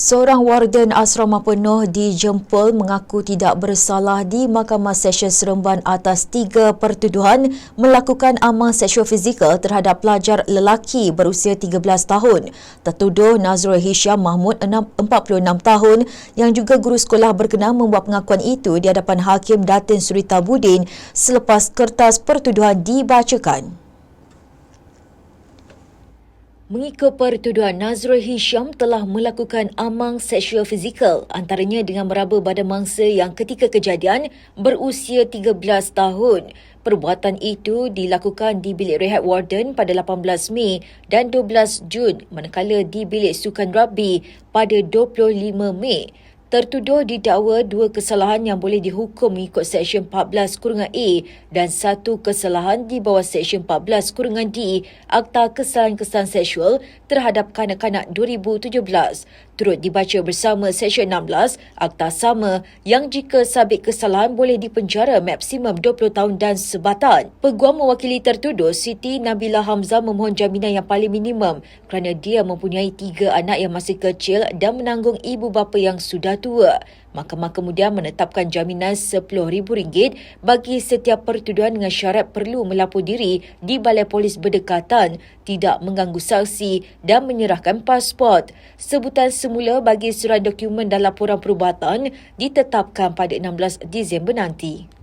Seorang warden asrama penuh di Jempol mengaku tidak bersalah di Mahkamah Session Seremban atas tiga pertuduhan melakukan amal seksual fizikal terhadap pelajar lelaki berusia 13 tahun. Tertuduh Nazrul Hisham Mahmud 46 tahun yang juga guru sekolah berkenaan membuat pengakuan itu di hadapan Hakim Datin Surita Budin selepas kertas pertuduhan dibacakan. Mengikut pertuduhan, Nazrul Hisham telah melakukan amang seksual fizikal antaranya dengan meraba badan mangsa yang ketika kejadian berusia 13 tahun. Perbuatan itu dilakukan di bilik rehat warden pada 18 Mei dan 12 Jun manakala di bilik sukan rugby pada 25 Mei. Tertuduh didakwa dua kesalahan yang boleh dihukum mengikut Seksyen 14 kurungan A dan satu kesalahan di bawah Seksyen 14 kurungan D Akta Kesalahan-Kesalahan Seksual terhadap Kanak-Kanak 2017 turut dibaca bersama Seksyen 16 Akta Sama yang jika sabit kesalahan boleh dipenjara maksimum 20 tahun dan sebatan. Peguam mewakili tertuduh Siti Nabila Hamzah memohon jaminan yang paling minimum kerana dia mempunyai tiga anak yang masih kecil dan menanggung ibu bapa yang sudah tua. Mahkamah kemudian menetapkan jaminan RM10,000 bagi setiap pertuduhan dengan syarat perlu melapor diri di Balai Polis berdekatan, tidak mengganggu saksi dan menyerahkan pasport. Sebutan semula bagi surat dokumen dan laporan perubatan ditetapkan pada 16 Disember nanti.